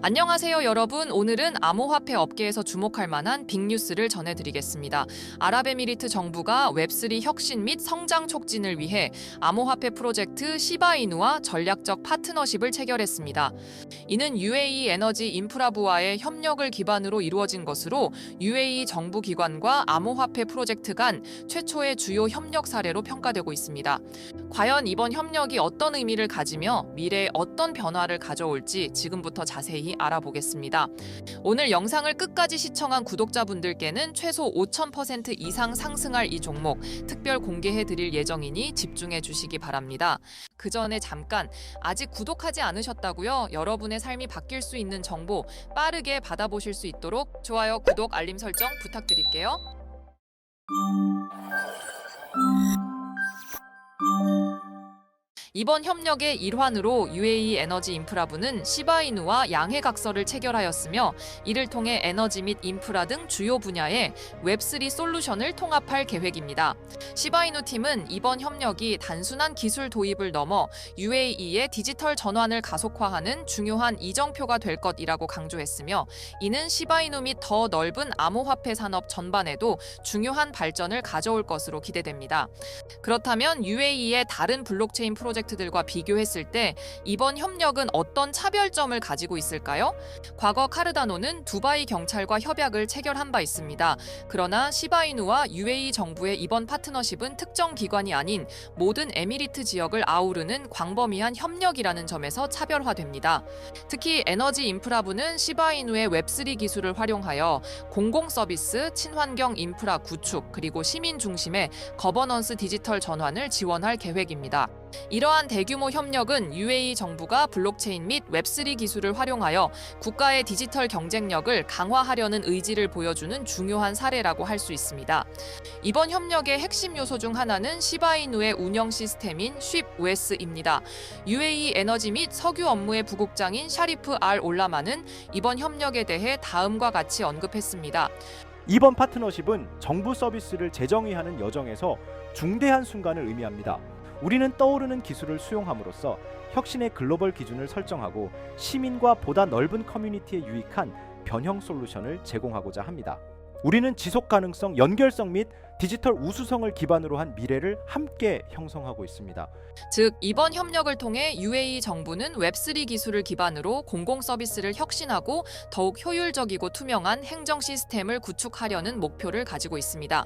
안녕하세요 여러분 오늘은 암호화폐 업계에서 주목할 만한 빅뉴스를 전해드리겠습니다. 아랍에미리트 정부가 웹3 혁신 및 성장 촉진을 위해 암호화폐 프로젝트 시바이누와 전략적 파트너십을 체결했습니다. 이는 UAE 에너지 인프라부와의 협력을 기반으로 이루어진 것으로 UAE 정부 기관과 암호화폐 프로젝트 간 최초의 주요 협력 사례로 평가되고 있습니다. 과연 이번 협력이 어떤 의미를 가지며 미래에 어떤 변화를 가져올지 지금부터 자세히 알아보겠습니다. 오늘 영상을 끝까지 시청한 구독자분들께는 최소 5,000% 이상 상승할 이 종목 특별 공개해 드릴 예정이니 집중해 주시기 바랍니다. 그 전에 잠깐 아직 구독하지 않으셨다고요? 여러분의 삶이 바뀔 수 있는 정보 빠르게 받아보실 수 있도록 좋아요, 구독, 알림 설정 부탁드릴게요. 이번 협력의 일환으로 UAE 에너지 인프라부는 시바이누와 양해각서를 체결하였으며 이를 통해 에너지 및 인프라 등 주요 분야에 웹3 솔루션을 통합할 계획입니다. 시바이누 팀은 이번 협력이 단순한 기술 도입을 넘어 UAE의 디지털 전환을 가속화하는 중요한 이정표가 될 것이라고 강조했으며 이는 시바이누 및 더 넓은 암호화폐 산업 전반에도 중요한 발전을 가져올 것으로 기대됩니다. 그렇다면 UAE의 다른 블록체인 프로젝트 들과 비교했을 때 이번 협력은 어떤 차별점을 가지고 있을까요? 과거 카르다노는 두바이 경찰과 협약을 체결한 바 있습니다. 그러나 시바이누와 UAE 정부의 이번 파트너십은 특정 기관이 아닌 모든 에미리트 지역을 아우르는 광범위한 협력이라는 점에서 차별화됩니다. 특히 에너지 인프라부는 시바이누의 웹3 기술을 활용하여 공공 서비스, 친환경 인프라 구축, 그리고 시민 중심의 거버넌스 디지털 전환을 지원할 계획입니다. 이러한 대규모 협력은 UAE 정부가 블록체인 및 웹3 기술을 활용하여 국가의 디지털 경쟁력을 강화하려는 의지를 보여주는 중요한 사례라고 할 수 있습니다. 이번 협력의 핵심 요소 중 하나는 시바이누의 운영 시스템인 쉽웨스입니다. UAE 에너지 및 석유 업무의 부국장인 샤리프 알 올라마는 이번 협력에 대해 다음과 같이 언급했습니다. 이번 파트너십은 정부 서비스를 재정의하는 여정에서 중대한 순간을 의미합니다. 우리는 떠오르는 기술을 수용함으로써 혁신의 글로벌 기준을 설정하고 시민과 보다 넓은 커뮤니티에 유익한 변형 솔루션을 제공하고자 합니다. 우리는 지속 가능성, 연결성 및 디지털 우수성을 기반으로 한 미래를 함께 형성하고 있습니다. 즉 이번 협력을 통해 UAE 정부는 웹3 기술을 기반으로 공공 서비스를 혁신하고 더욱 효율적이고 투명한 행정 시스템을 구축하려는 목표를 가지고 있습니다.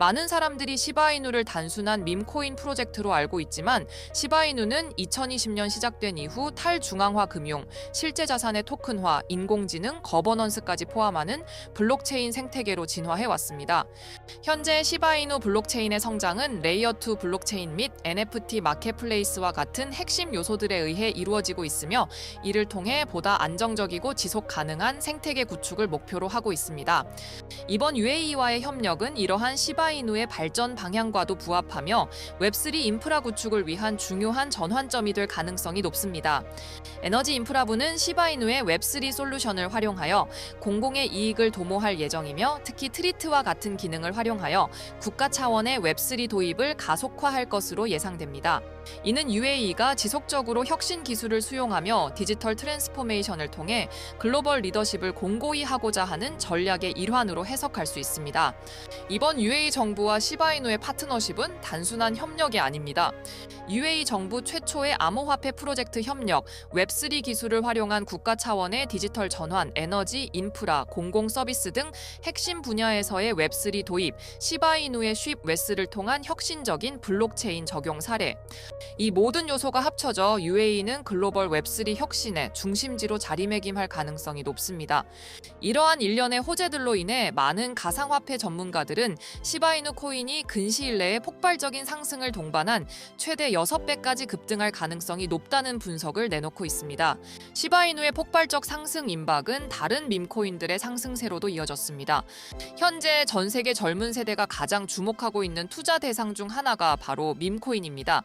많은 사람들이 시바이누를 단순한 밈코인 프로젝트로 알고 있지만 시바이누는 2020년 시작된 이후 탈중앙화 금융, 실제 자산의 토큰화, 인공지능, 거버넌스까지 포함하는 블록체인 생태계로 진화해 왔습니다. 현재 시바이누 블록체인의 성장은 레이어 2 블록체인 및 NFT 마켓플레이스와 같은 핵심 요소들에 의해 이루어지고 있으며 이를 통해 보다 안정적이고 지속 가능한 생태계 구축을 목표로 하고 있습니다. 이번 UAE와의 협력은 이러한 시바이누의 발전 방향과도 부합하며 웹3 인프라 구축을 위한 중요한 전환점이 될 가능성이 높습니다. 에너지 인프라부는 시바이누의 웹3 솔루션을 활용하여 공공의 이익을 도모할 예정이며 특히 트리트와 같은 기능을 활용하여 국가 차원의 웹3 도입을 가속화할 것으로 예상됩니다. 이는 UAE가 지속적으로 혁신 기술을 수용하며 디지털 트랜스포메이션을 통해 글로벌 리더십을 공고히 하고자 하는 전략의 일환으로 해석할 수 있습니다. 이번 UAE 정부와 시바이누의 파트너십은 단순한 협력이 아닙니다. UAE 정부 최초의 암호화폐 프로젝트 협력, 웹3 기술을 활용한 국가 차원의 디지털 전환, 에너지, 인프라, 공공 서비스 등 핵심 분야에서의 웹3 도입, 시바이누의 쉽 웨스를 통한 혁신적인 블록체인 적용 사례. 이 모든 요소가 합쳐져 UAE는 글로벌 웹3 혁신의 중심지로 자리매김할 가능성이 높습니다. 이러한 일련의 호재들로 인해 많은 가상화폐 전문가들은 시바이누 코인이 근시일 내에 폭발적인 상승을 동반한 최대 6배까지 급등할 가능성이 높다는 분석을 내놓고 있습니다. 시바이누의 폭발적 상승 임박은 다른 밈코인들의 상승세로도 이어졌습니다. 현재 전 세계 젊은 세대가 가장 주목하고 있는 투자 대상 중 하나가 바로 밈코인입니다.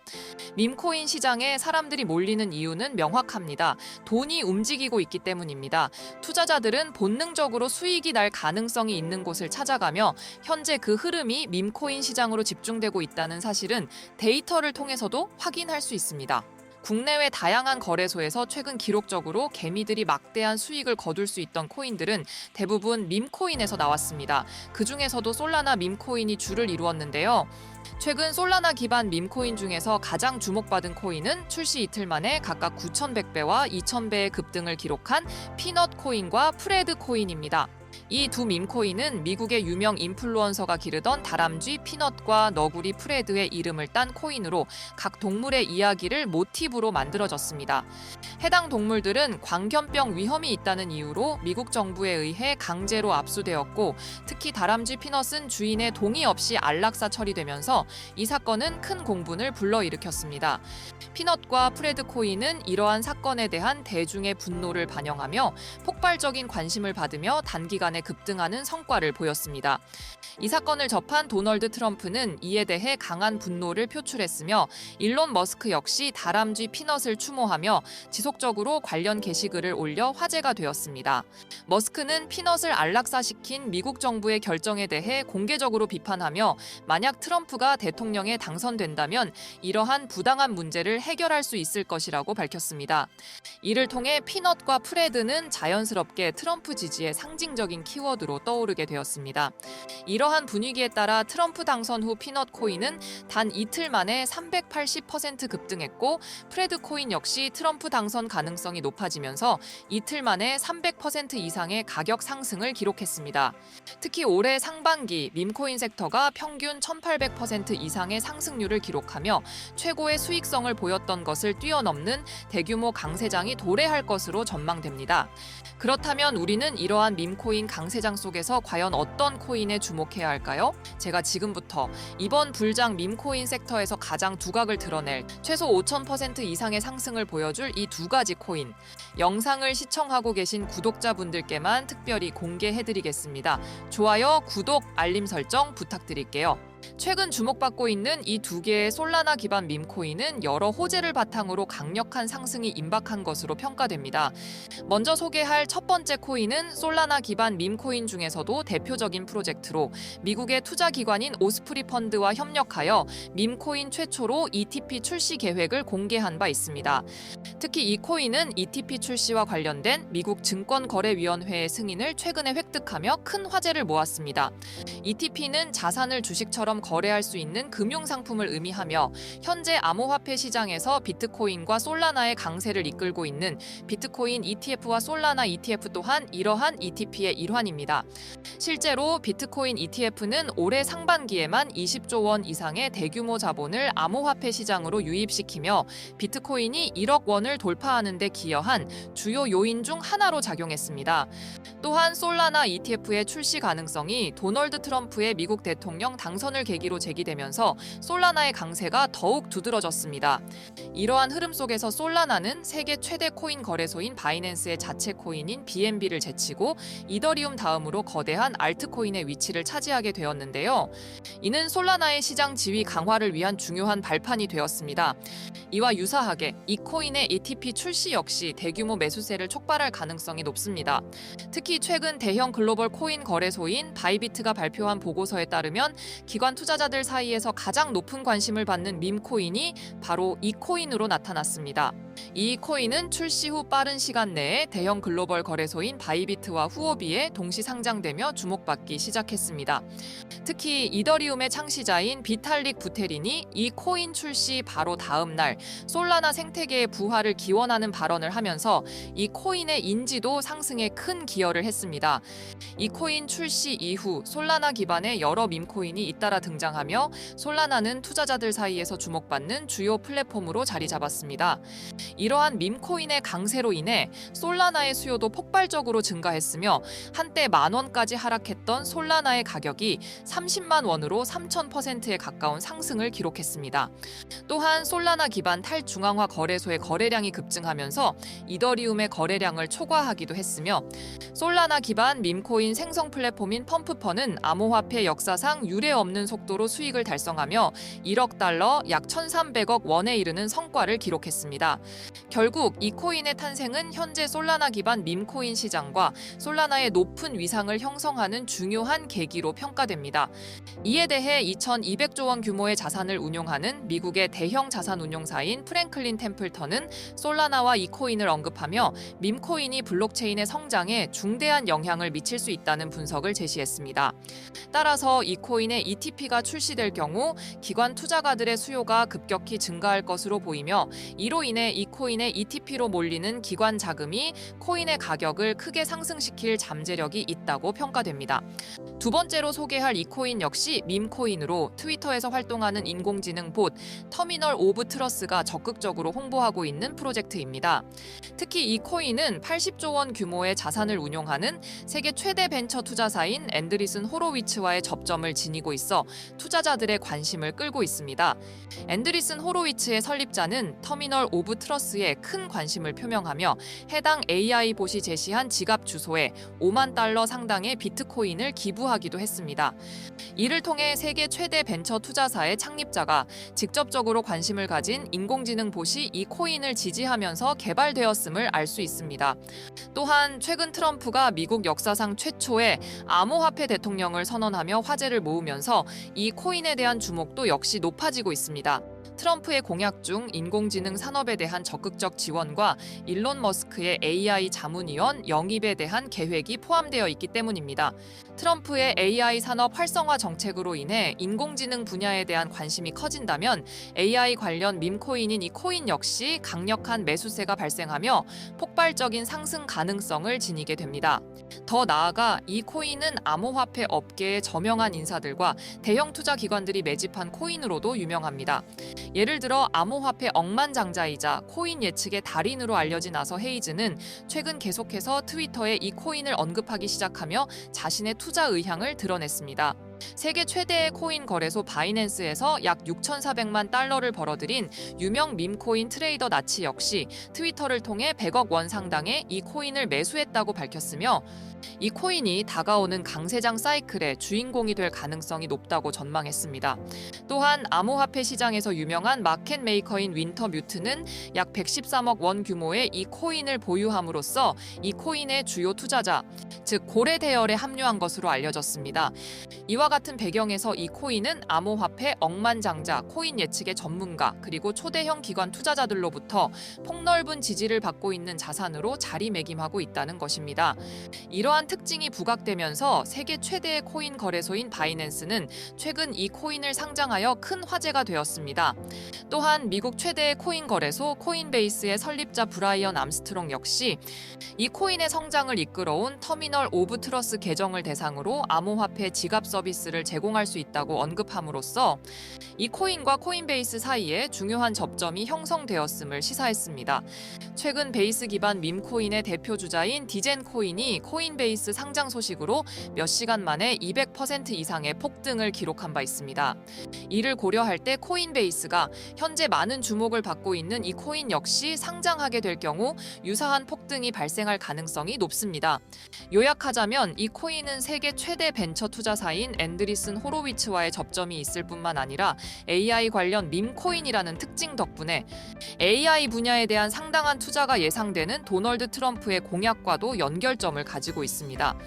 밈코인 시장에 사람들이 몰리는 이유는 명확합니다. 돈이 움직이고 있기 때문입니다. 투자자들은 본능적으로 수익이 날 가능성이 있는 곳을 찾아가며 현재 그 흐름이 밈코인 시장으로 집중되고 있다는 사실은 데이터를 통해서도 확인할 수 있습니다. 국내외 다양한 거래소에서 최근 기록적으로 개미들이 막대한 수익을 거둘 수 있던 코인들은 대부분 밈코인에서 나왔습니다. 그 중에서도 솔라나 밈코인이 주를 이루었는데요. 최근 솔라나 기반 밈코인 중에서 가장 주목받은 코인은 출시 이틀 만에 각각 9,100배와 2,000배의 급등을 기록한 피넛 코인과 프레드 코인입니다. 이 두 밈코인은 미국의 유명 인플루언서가 기르던 다람쥐 피넛과 너구리 프레드의 이름을 딴 코인으로 각 동물의 이야기를 모티브로 만들어졌습니다. 해당 동물들은 광견병 위험이 있다는 이유로 미국 정부에 의해 강제로 압수되었고 특히 다람쥐 피넛은 주인의 동의 없이 안락사 처리되면서 이 사건은 큰 공분을 불러일으켰습니다. 피넛과 프레드 코인은 이러한 사건에 대한 대중의 분노를 반영하며 폭발적인 관심을 받으며 단기간 에 급등하는 성과를 보였습니다. 이 사건을 접한 도널드 트럼프는 이에 대해 강한 분노를 표출했으며 일론 머스크 역시 다람쥐 피넛을 추모하며 지속적으로 관련 게시글을 올려 화제가 되었습니다. 머스크는 피넛을 안락사시킨 미국 정부의 결정에 대해 공개적으로 비판하며 만약 트럼프가 대통령에 당선된다면 이러한 부당한 문제를 해결할 수 있을 것이라고 밝혔습니다. 이를 통해 피넛과 프레드는 자연스럽게 트럼프 지지의 상징적인 키워드로 떠오르게 되었습니다. 이러한 분위기에 따라 트럼프 당선 후 피넛 코인은 단 이틀 만에 380% 급등했고 프레드 코인 역시 트럼프 당선 가능성이 높아지면서 이틀 만에 300% 이상의 가격 상승을 기록했습니다. 특히 올해 상반기 밈코인 섹터가 평균 1800% 이상의 상승률을 기록하며 최고의 수익성을 보였던 것을 뛰어넘는 대규모 강세장이 도래할 것으로 전망됩니다. 그렇다면 우리는 이러한 밈코인 강세장 속에서 과연 어떤 코인에 주목해야 할까요? 제가 지금부터 이번 불장 밈코인 섹터에서 가장 두각을 드러낼 최소 5,000% 이상의 상승을 보여줄 이 두 가지 코인. 영상을 시청하고 계신 구독자분들께만 특별히 공개해드리겠습니다. 좋아요, 구독, 알림 설정 부탁드릴게요. 최근 주목받고 있는 이 두 개의 솔라나 기반 밈코인은 여러 호재를 바탕으로 강력한 상승이 임박한 것으로 평가됩니다. 먼저 소개할 첫 번째 코인은 솔라나 기반 밈코인 중에서도 대표적인 프로젝트로 미국의 투자 기관인 오스프리 펀드와 협력하여 밈코인 최초로 ETP 출시 계획을 공개한 바 있습니다. 특히 이 코인은 ETP 출시와 관련된 미국 증권거래위원회의 승인을 최근에 획득하며 큰 화제를 모았습니다. ETP는 자산을 주식 처럼 거래할 수 있는 금융 상품을 의미하며 현재 암호화폐 시장에서 비트코인과 솔라나의 강세를 이끌고 있는 비트코인 ETF와 솔라나 ETF 또한 이러한 ETP의 일환입니다. 실제로 비트코인 ETF는 올해 상반기에만 20조 원 이상의 대규모 자본을 암호화폐 시장으로 유입시키며 비트코인이 1억 원을 돌파하는 데 기여한 주요 요인 중 하나로 작용했습니다. 또한 솔라나 ETF의 출시 가능성이 도널드 트럼프의 미국 대통령 당선을 계기로 제기되면서 솔라나의 강세가 더욱 두드러졌습니다. 이러한 흐름 속에서 솔라나는 세계 최대 코인 거래소인 바이낸스의 자체 코인인 BNB를 제치고 이더리움 다음으로 거대한 알트코인의 위치를 차지하게 되었는데요. 이는 솔라나의 시장 지위 강화를 위한 중요한 발판이 되었습니다. 이와 유사하게 이 코인의 ETP 출시 역시 대규모 매수세를 촉발할 가능성이 높습니다. 특히 최근 대형 글로벌 코인 거래소인 바이비트가 발표한 보고서에 따르면 기관 투자자들 사이에서 가장 높은 관심을 받는 밈 코인이 바로 이 코인으로 나타났습니다. 이 코인은 출시 후 빠른 시간 내에 대형 글로벌 거래소인 바이비트와 후오비에 동시 상장되며 주목받기 시작했습니다. 특히 이더리움의 창시자인 비탈릭 부테린이 이 코인 출시 바로 다음 날 솔라나 생태계의 부활을 기원하는 발언을 하면서 이 코인의 인지도 상승에 큰 기여를 했습니다. 이 코인 출시 이후 솔라나 기반의 여러 밈코인이 잇따라 등장하며 솔라나는 투자자들 사이에서 주목받는 주요 플랫폼으로 자리 잡았습니다. 이러한 밈코인의 강세로 인해 솔라나의 수요도 폭발적으로 증가했으며 한때 만 원까지 하락했던 솔라나의 가격이 30만 원으로 3,000%에 가까운 상승을 기록했습니다. 또한 솔라나 기반 탈중앙화 거래소의 거래량이 급증하면서 이더리움의 거래량을 초과하기도 했으며 솔라나 기반 밈코인 생성 플랫폼인 펌프펀은 암호화폐 역사상 유례 없는 속도로 수익을 달성하며 1억 달러, 약 1,300억 원에 이르는 성과를 기록했습니다. 결국 이 코인의 탄생은 현재 솔라나 기반 밈코인 시장과 솔라나의 높은 위상을 형성하는 중요한 계기로 평가됩니다. 이에 대해 2,200조 원 규모의 자산을 운용하는 미국의 대형 자산 운용사인 프랭클린 템플턴은 솔라나와 이 코인을 언급하며 밈코인이 블록체인의 성장에 중대한 영향을 미칠 수 있다는 분석을 제시했습니다. 따라서 이 코인의 ETP가 출시될 경우 기관 투자가들의 수요가 급격히 증가할 것으로 보이며 이로 인해 이 코인의 ETP로 몰리는 기관 자금이 코인의 가격을 크게 상승시킬 잠재력이 있다고 평가됩니다. 두 번째로 소개할 이 코인 역시 밈코인으로 트위터에서 활동하는 인공지능 봇 터미널 오브 트러스가 적극적으로 홍보하고 있는 프로젝트입니다. 특히 이 코인은 80조 원 규모의 자산을 운용하는 세계 최대 벤처 투자사인 앤드리슨 호로위츠와의 접점을 지니고 있어 투자자들의 관심을 끌고 있습니다. 앤드리슨 호로위츠의 설립자는 터미널 오브 트러스 에 큰 관심을 표명하며 해당 AI 봇이 제시한 지갑 주소에 5만 달러 상당의 비트코인을 기부하기도 했습니다. 이를 통해 세계 최대 벤처 투자사의 창립자가 직접적으로 관심을 가진 인공지능 봇이 이 코인을 지지하면서 개발되었음을 알 수 있습니다. 또한 최근 트럼프가 미국 역사상 최초의 암호화폐 대통령을 선언하며 화제를 모으면서 이 코인에 대한 주목도 역시 높아지고 있습니다. 트럼프의 공약 중 인공지능 산업에 대한 적극적 지원과 일론 머스크의 AI 자문위원 영입에 대한 계획이 포함되어 있기 때문입니다. 트럼프의 AI 산업 활성화 정책으로 인해 인공지능 분야에 대한 관심이 커진다면 AI 관련 밈코인인 이 코인 역시 강력한 매수세가 발생하며 폭발적인 상승 가능성을 지니게 됩니다. 더 나아가 이 코인은 암호화폐 업계의 저명한 인사들과 대형 투자 기관들이 매집한 코인으로도 유명합니다. 예를 들어 암호화폐 억만장자이자 코인 예측의 달인으로 알려진 아서 헤이즈는 최근 계속해서 트위터에 이 코인을 언급하기 시작하며 자신의 투자 의향을 드러냈습니다. 세계 최대의 코인 거래소 바이낸스에서 약 6,400만 달러를 벌어들인 유명 밈코인 트레이더 나치 역시 트위터를 통해 100억 원 상당의 이 코인을 매수했다고 밝혔으며 이 코인이 다가오는 강세장 사이클의 주인공이 될 가능성이 높다고 전망했습니다. 또한 암호화폐 시장에서 유명한 마켓 메이커인 윈터 뮤트는 약 113억 원 규모의 이 코인을 보유함으로써 이 코인의 주요 투자자, 즉 고래 대열에 합류한 것으로 알려졌습니다. 이와 같은 배경에서 이 코인은 암호화폐 억만장자, 코인 예측의 전문가, 그리고 초대형 기관 투자자들로부터 폭넓은 지지를 받고 있는 자산으로 자리매김하고 있다는 것입니다. 이러한 특징이 부각되면서 세계 최대의 코인 거래소인 바이낸스는 최근 이 코인을 상장하여 큰 화제가 되었습니다. 또한 미국 최대의 코인 거래소 코인베이스의 설립자 브라이언 암스트롱 역시 이 코인의 성장을 이끌어온 터미널 오브 트러스 계정을 대상으로 암호화폐 지갑 서비스 를 제공할 수 있다고 언급함으로써 이 코인과 코인베이스 사이에 중요한 접점이 형성되었음을 시사했습니다. 최근 베이스 기반 밈코인의 대표 주자인 디젠코인이 코인베이스 상장 소식으로 몇 시간 만에 200% 이상의 폭등을 기록한 바 있습니다. 이를 고려할 때 코인베이스가 현재 많은 주목을 받고 있는 이 코인 역시 상장하게 될 경우 유사한 폭등이 발생할 가능성이 높습니다. 요약하자면 이 코인은 세계 최대 벤처 투자사인 앤드리슨 호로위츠와의 접점이 있을 뿐만 아니라 AI 관련 밈코인이라는 특징 덕분에 AI 분야에 대한 상당한 투자가 예상되는 도널드 트럼프의 공약과도 연결점을 가지고 있습니다.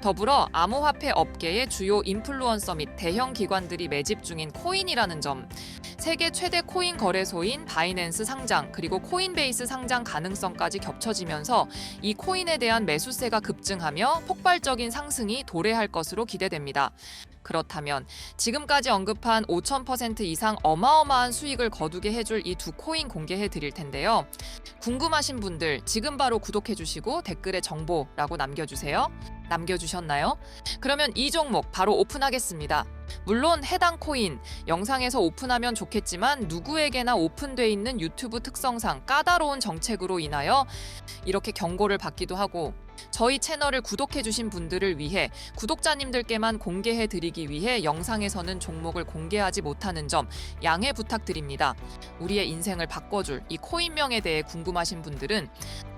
더불어 암호화폐 업계의 주요 인플루언서 및 대형 기관들이 매집 중인 코인이라는 점, 세계 최대 코인 거래소인 바이낸스 상장 그리고 코인베이스 상장 가능성까지 겹쳐지면서 이 코인에 대한 매수세가 급증하며 폭발적인 상승이 도래할 것으로 기대됩니다. 그렇다면 지금까지 언급한 5,000% 이상 어마어마한 수익을 거두게 해줄 이 두 코인 공개해 드릴 텐데요. 궁금하신 분들 지금 바로 구독해 주시고 댓글에 정보라고 남겨주세요. 남겨주셨나요? 그러면 이 종목 바로 오픈하겠습니다. 물론 해당 코인 영상에서 오픈하면 좋겠지만 누구에게나 오픈돼 있는 유튜브 특성상 까다로운 정책으로 인하여 이렇게 경고를 받기도 하고 저희 채널을 구독해주신 분들을 위해 구독자님들께만 공개해드리기 위해 영상에서는 종목을 공개하지 못하는 점 양해 부탁드립니다. 우리의 인생을 바꿔줄 이 코인명에 대해 궁금하신 분들은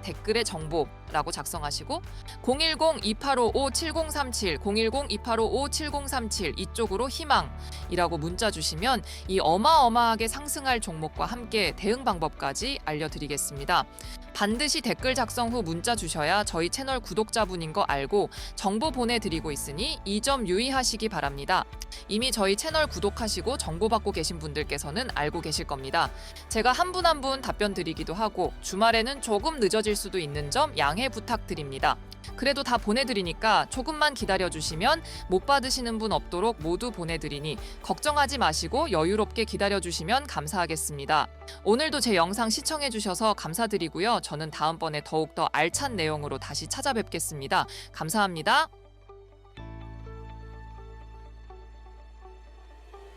댓글에 정보라고 작성하시고 010-2855-7037, 010-2855-7037 이쪽으로 희망이라고 문자 주시면 이 어마어마하게 상승할 종목과 함께 대응 방법까지 알려드리겠습니다. 반드시 댓글 작성 후 문자 주셔야 저희 채널 구독자분인 거 알고 정보 보내드리고 있으니 이 점 유의하시기 바랍니다. 이미 저희 채널 구독하시고 정보 받고 계신 분들께서는 알고 계실 겁니다. 제가 한 분 한 분 답변 드리기도 하고 주말에는 조금 늦어질 수도 있는 점 양해 부탁드립니다. 그래도 다 보내드리니까 조금만 기다려주시면 못 받으시는 분 없도록 모두 보내드리니 걱정하지 마시고 여유롭게 기다려주시면 감사하겠습니다. 오늘도 제 영상 시청해주셔서 감사드리고요. 저는 다음번에 더욱더 알찬 내용으로 다시 찾아뵙겠습니다. 감사합니다.